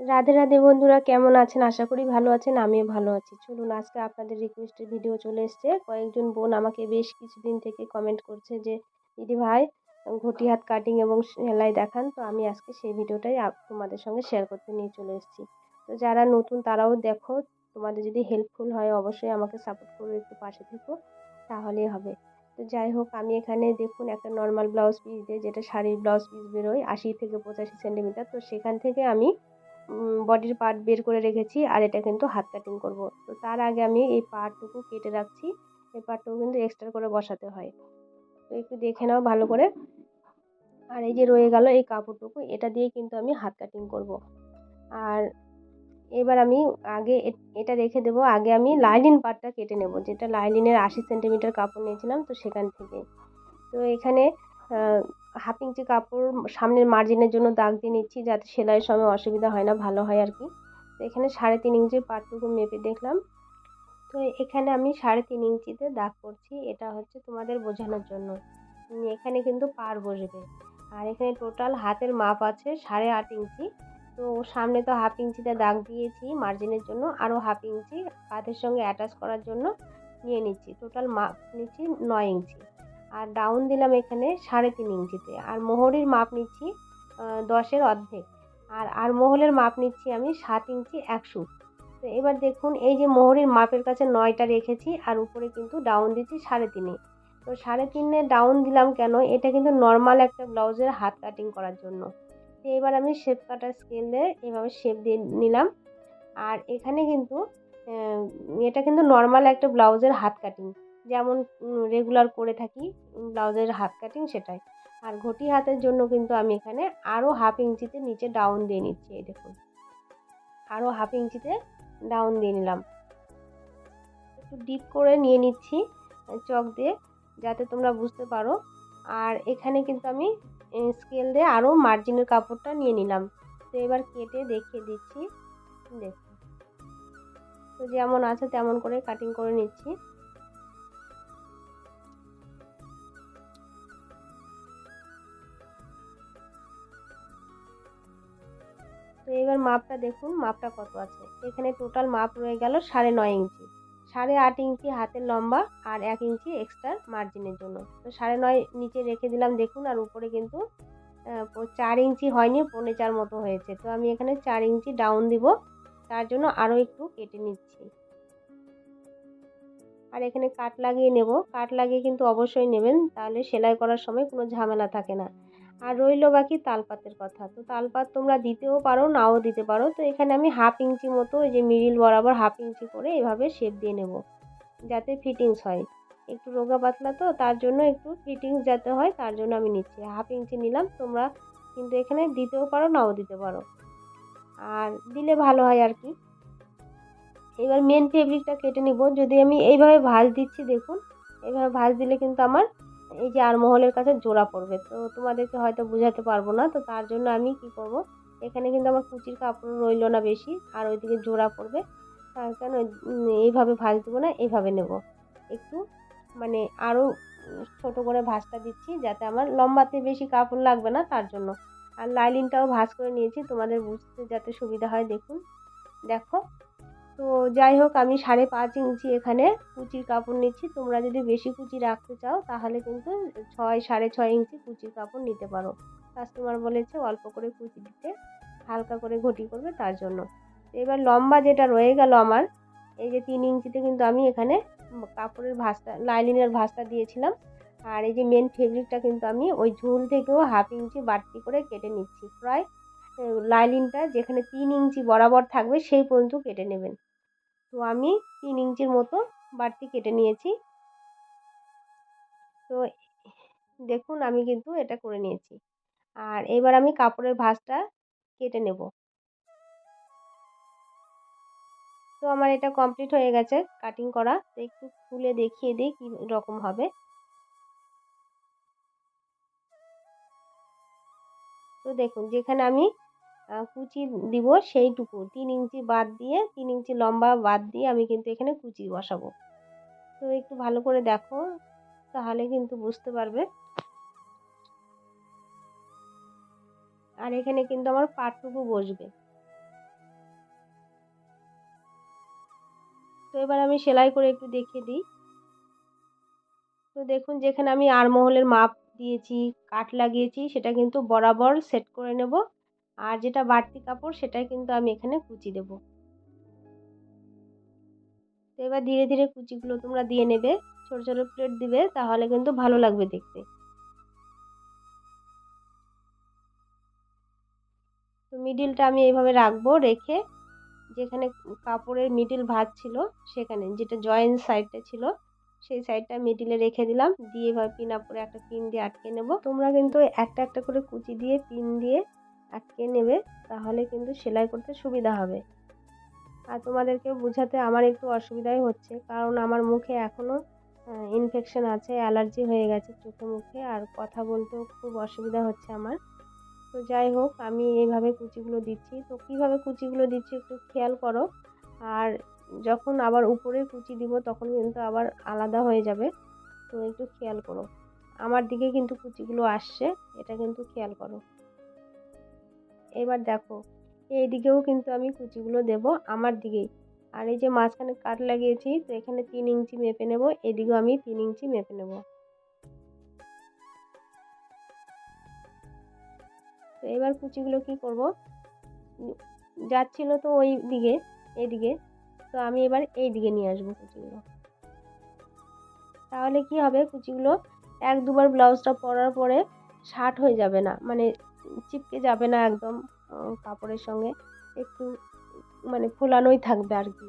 রাধে রাধে বন্ধুরা, কেমন আছেন? আশা করি ভালো আছেন, আমিও ভালো আছি। চলুন, আজকে আপনাদের রিকোয়েস্টের ভিডিও চলে এসছে। কয়েকজন বোন আমাকে বেশ কিছুদিন থেকে কমেন্ট করছে যে, দিদি ভাই ঘটি হাত কাটিং এবং সেলাই দেখান। তো আমি আজকে সেই ভিডিওটাই তোমাদের সঙ্গে শেয়ার করতে নিয়ে চলে এসেছি। তো যারা নতুন, তারাও দেখো, তোমাদের যদি হেল্পফুল হয়, অবশ্যই আমাকে সাপোর্ট করে একটু পাশে থেকো, তাহলেই হবে। তো যাই হোক, আমি এখানে দেখুন, একটা নর্মাল ব্লাউজ পিস দিয়ে, যেটা শাড়ির ব্লাউজ পিস বেরোয়, আশি থেকে পঁচাশি সেন্টিমিটার তো সেখান থেকে আমি বডির পার্ট বের করে রেখেছি আর এটা কিন্তু হাত কাটিং করব। তো তার আগে আমি এই পার্টটুকু কেটে রাখছি। এই পার্টটুকু কিন্তু এক্সট্রা করে বসাতে হয়। তো একটু দেখে নাও ভালো করে। আর এই যে রয়ে গেল এই কাপড়টুকু, এটা দিয়ে কিন্তু আমি হাত কাটিং করব। আর এবার আমি আগে এটা রেখে দেবো। আগে আমি লাইলিন পার্টটা কেটে নেব। যেটা লাইলিনের আশি সেন্টিমিটার কাপড় নিয়েছিলাম তো সেখান থেকে। তো এখানে হাফ ইঞ্চি কাপড় সামনের মার্জিনের জন্য দাগ দিয়ে নিচ্ছি যাতে সেলাইয়ের সময় অসুবিধা হয় না, ভালো হয় আর কি। তো এখানে সাড়ে তিন ইঞ্চির পাটটুকু মেপে দেখলাম। তো এখানে আমি সাড়ে তিন ইঞ্চিতে দাগ করছি, এটা হচ্ছে তোমাদের বোঝানোর জন্য। এখানে কিন্তু পার বসবে। আর এখানে টোটাল হাতের মাপ আছে সাড়ে আট ইঞ্চি। তো সামনে তো হাফ ইঞ্চিতে দাগ দিয়েছি মার্জিনের জন্য, আরও হাফ ইঞ্চি কাঁধের সঙ্গে অ্যাটাচ করার জন্য নিয়ে নিচ্ছি। টোটাল মাপ নিচ্ছি নয় ইঞ্চি। আর ডাউন দিলাম এখানে সাড়ে তিন ইঞ্চিতে। আর মোহরির মাপ নিচ্ছি দশের অর্ধেক। আর আর মহলের মাপ নিচ্ছি আমি সাত ইঞ্চি একশো। তো এবার দেখুন, এই যে মোহরির মাপের কাছে নয়টা রেখেছি, আর উপরে কিন্তু ডাউন দিচ্ছি সাড়ে তিনে। তো সাড়ে তিনে ডাউন দিলাম কেন? এটা কিন্তু নর্মাল একটা ব্লাউজের হাত কাটিং করার জন্য। তো এবার আমি শেপ কাটার স্কেলে এভাবে শেপ দিয়ে নিলাম। আর এখানে কিন্তু এটা কিন্তু নর্মাল একটা ব্লাউজের হাত কাটিং যেমন রেগুলার করে থাকি ব্লাউজের হাফ কাটিং সেটাই। আর ঘটি হাতের জন্য কিন্তু আমি এখানে আরও হাফ ইঞ্চিতে নিচে ডাউন দিয়ে নিচ্ছি, এই দেখুন। আরও হাফ ইঞ্চিতে ডাউন দিয়ে নিলাম। একটু ডিপ করে নিয়ে নিচ্ছি চক দিয়ে, যাতে তোমরা বুঝতে পারো। আর এখানে কিন্তু আমি স্কেল দিয়ে আরও মার্জিনের কাপড়টা নিয়ে নিলাম। তো এবার কেটে দেখিয়ে দিচ্ছি, দেখুন। তো যেমন আছে তেমন করে কাটিং করে নিচ্ছি। এবার মাপটা দেখুন, মাপটা কত আছে? এখানে টোটাল মাপ রয়ে গেল সাড়ে নয় ইঞ্চি। সাড়ে আট ইঞ্চি হাতের লম্বা আর এক ইঞ্চি এক্সট্রা মার্জিনের জন্য। তো সাড়ে নয় নিচে রেখে দিলাম, দেখুন, আর উপরে কিন্তু চার ইঞ্চি হয়নি, পৌনে চার মতো হয়েছে। তো আমি এখানে চার ইঞ্চি ডাউন দিব, তার জন্য আরও একটু কেটে নিচ্ছি। আর এখানে কাট লাগিয়ে নেব। কাট লাগিয়ে কিন্তু অবশ্যই নেবেন, তাহলে সেলাই করার সময় কোনো ঝামেলা থাকে না। আর রইল বাকি তালপাতের কথা। তো তালপাত তোমরা দিতেও পারো, নাও দিতে পারো। তো এখানে আমি হাফ ইঞ্চি মতো এই যে মিডিল বরাবর হাফ ইঞ্চি করে এভাবে শেপ দিয়ে নেব, যাতে ফিটিংস হয়। একটু রোগা পাতলা তো, তার জন্য একটু ফিটিংস যাতে হয়, তার জন্য আমি নিচ্ছি। হাফ ইঞ্চি নিলাম, তোমরা কিন্তু এখানে দিতেও পারো, নাও দিতে পারো। আর দিলে ভালো হয় আর কি। এবার মেন ফেব্রিকটা কেটে নিব। যদি আমি এইভাবে ভাঁজ দিচ্ছি, দেখুন, এইভাবে ভাঁজ দিলে কিন্তু আমার এই যে আরমহলের কাছে জোড়া পড়বে। তো তোমাদেরকে হয়তো বোঝাতে পারব না, তো তার জন্য আমি কি করব? এখানে কিন্তু আমার কুচির কাপড় রইল না বেশি, আর ওইদিকে জোড়া পড়বে। কেন এইভাবে ভাঁজ দেবো না, এইভাবে নেব। একটু মানে আরও ছোট করে ভাঁজটা দিচ্ছি যাতে আমার লম্বাতে বেশি কাপড় লাগবে না তার জন্য। আর লাইলিনটাও ভাঁজ করে নিয়েছি, তোমাদের বুঝতে যাতে সুবিধা হয়, দেখুন। দেখো তো যাই হোক, আমি সাড়ে পাঁচ ইঞ্চি এখানে কুচির কাপড় নিচ্ছি। তোমরা যদি বেশি কুচি রাখতে চাও, তাহলে কিন্তু ছয়, সাড়ে ছয় ইঞ্চি কুচির কাপড় নিতে পারো। কাস্টমার বলেছে অল্প করে কুচি দিতে, হালকা করে ঘটি করবে তার জন্য। এবার লম্বা যেটা রয়ে গেল আমার, এই যে তিন ইঞ্চিতে কিন্তু আমি এখানে কাপড়ের ভাঁজটা লাইলিনের ভাঁজটা দিয়েছিলাম। আর এই যে মেন ফেব্রিকটা কিন্তু আমি ওই ঝুল থেকেও হাফ ইঞ্চি বাড়তি করে কেটে নিচ্ছি। প্রায় লাইলিনটা যেখানে তিন ইঞ্চি বরাবর থাকবে, সেই পর্যন্ত কেটে নেবেন। তো আমি তিন ইঞ্চির মতো বাড়তি কেটে নিয়েছি। তো দেখুন, আমি কিন্তু এটা করে নিয়েছি। আর এবার আমি কাপড়ের ভাঁজটা কেটে নেব। তো আমার এটা কমপ্লিট হয়ে গেছে কাটিং করা। তো একটু খুলে দেখিয়ে দিই কী রকম হবে। তো দেখুন, যেখানে আমি কুচি দিব সেইটুকু। তিন ইঞ্চি বাদ দিয়ে, তিন ইঞ্চি লম্বা বাদ দিয়ে আমি কিন্তু এখানে কুচি বসাবো। তো একটু ভালো করে দেখো, তাহলে কিন্তু বুঝতে পারবে। আর এখানে কিন্তু আমার পাটটুকু বসবে। তো এবার আমি সেলাই করে একটু দেখে দিই। তো দেখুন, যেখানে আমি আরমোহলের মাপ দিয়েছি কাট লাগিয়েছি, সেটা কিন্তু বরাবর সেট করে নেব। আর যেটা বাড়তি কাপড় সেটাই কিন্তু আমি এখানে কুচি দেব। তো এবার ধীরে ধীরে কুচিগুলো তোমরা দিয়ে নেবে, ছোটো ছোটো প্লেট দিবে, তাহলে কিন্তু ভালো লাগবে দেখতে। তো মিডিলটা আমি এইভাবে রাখব, রেখে যেখানে কাপড়ের মিডিল ভাঁজ ছিল, সেখানে যেটা জয়েন্ট সাইডটা ছিল, সেই সাইডটা মিডিলে রেখে দিলাম। দিয়ে এবার পিন আপ একটা পিন দিয়ে আটকে নেব। তোমরা কিন্তু একটা একটা করে কুচি দিয়ে পিন দিয়ে আটকে নেবে, তাহলে কিন্তু সেলাই করতে সুবিধা হবে। আর তোমাদেরকে বোঝাতে আমার একটু অসুবিধাই হচ্ছে, কারণ আমার মুখে এখনও ইনফেকশন আছে অ্যালার্জি হয়ে গেছে চোখে মুখে, আর কথা বলতেও খুব অসুবিধা হচ্ছে আমার। তো যাই হোক, আমি এইভাবে কুচিগুলো দিচ্ছি। তো কীভাবে কুচিগুলো দিচ্ছি একটু খেয়াল করো। আর যখন আবার উপরে কুচি দিব, তখন কিন্তু আবার আলাদা হয়ে যাবে। তো একটু খেয়াল করো। আমার দিকে কিন্তু কুচিগুলো আসছে, এটা কিন্তু খেয়াল করো। এবার দেখো এই দিকেও কিন্তু আমি কুচিগুলো দেব আমার দিকেই। আর এই যে মাঝখানে কাট লাগিয়েছি, তো এখানে তিন ইঞ্চি মেপে নেব, এদিকেও আমি তিন ইঞ্চি মেপে নেব। তো এবার কুচিগুলো কি করব? যাচ্ছিল তো ওই দিকে, এদিকে। তো আমি এবার এই দিকে নিয়ে আসব কুচিগুলো। তাহলে কি হবে? কুচিগুলো এক দুবার ব্লাউজটা পরার পরে শার্ট হয়ে যাবে না মানে চিপকে যাবে না একদম কাপড়ের সঙ্গে। একটু মানে ফোলানোই থাকবে আর কি।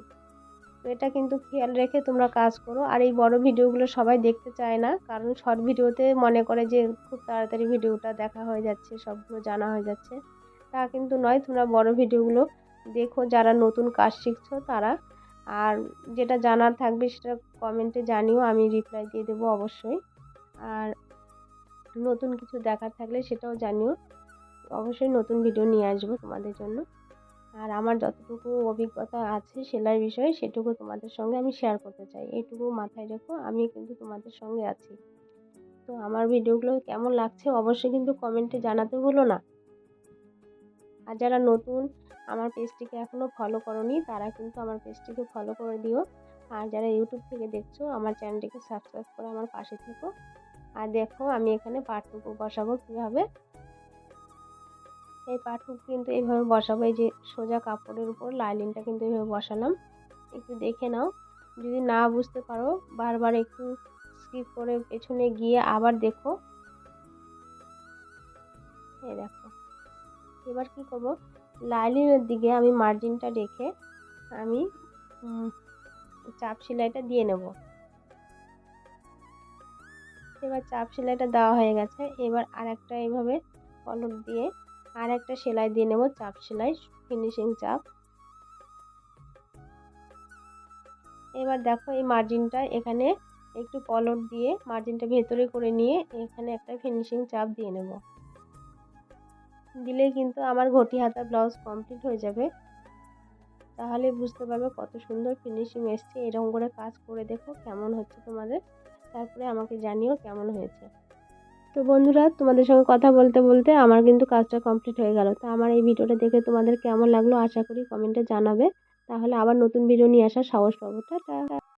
তো এটা কিন্তু খেয়াল রেখে তোমরা কাজ করো। আর এই বড় ভিডিওগুলো সবাই দেখতে চায় না, কারণ শর্ট ভিডিওতে মনে করে যে খুব তাড়াতাড়ি ভিডিওটা দেখা হয়ে যাচ্ছে, সবগুলো জানা হয়ে যাচ্ছে। তা কিন্তু নয়, তোমরা বড় ভিডিওগুলো দেখো, যারা নতুন কাজ শিখছো তারা। আর যেটা জানার থাকবে সেটা কমেন্টে জানিও, আমি রিপ্লাই দিয়ে দেবো অবশ্যই। আর নতুন কিছু দেখার থাকলে সেটাও জানিও। অবশ্যই নতুন ভিডিও নিয়ে আসব তোমাদের জন্য। আর আমার যতটুকু অভিজ্ঞতা আছে সেলাই বিষয়ে সেটুকু তোমাদের সঙ্গে আমি শেয়ার করতে চাই। এইটুকু মাথায় রেখো, আমি কিন্তু তোমাদের সঙ্গে আছি। তো আমার ভিডিওগুলো কেমন লাগছে অবশ্যই কিন্তু কমেন্টে জানাতে ভুলো না। আর যারা নতুন আমার পেজটিকে এখনও ফলো করনি, তারা কিন্তু আমার পেজটিকে ফলো করে দিও। আর যারা ইউটিউব থেকে দেখছ, আমার চ্যানেলটিকে সাবস্ক্রাইব করে আমার পাশে থেকো। আর দেখো আমি এখানে পাটটুকু বসাবো কীভাবে। এই পাটটুকু কিন্তু এইভাবে বসাবো, এই যে সোজা কাপড়ের উপর লাইলিনটা কিন্তু এইভাবে বসালাম। একটু দেখে নাও, যদি না বুঝতে পারো, বারবার একটু স্কিপ করে পেছনে গিয়ে আবার দেখো। এই দেখো, এবার কি করব? লাইলিনের দিকে আমি মার্জিনটা রেখে আমি চাপ সেলাইটা দিয়ে নেব। এবার চাপ সেলাইটা দেওয়া হয়ে গেছে, এবার আর একটা এইভাবে কলর দিয়ে আর একটা সেলাই দিয়ে নেব, চাপ সেলাই ফিনিশিং চাপ। এবার দেখো এই মার্জিনটা এখানে একটু কলর দিয়ে মার্জিনটা ভেতরে করে নিয়ে এখানে একটা ফিনিশিং চাপ দিয়ে নেব। দিলেই কিন্তু আমার ঘটি হাতা ব্লাউজ কমপ্লিট হয়ে যাবে। তাহলে বুঝতে পারবে কত সুন্দর ফিনিশিং এসছে, এরকম করে কাজ করে দেখো কেমন হচ্ছে তোমাদের। তারপরে আমাকে জানিও কেমন হয়েছে। তো বন্ধুরা, তোমাদের সঙ্গে কথা বলতে বলতে আমার কিন্তু কাজটা কমপ্লিট হয়ে গেল। তো আমার এই ভিডিওটা দেখে তোমাদের কেমন লাগল আশা করি কমেন্টে জানাবে। তাহলে আবার নতুন ভিডিও নিয়ে আসার সাহস পাবো। টাটা!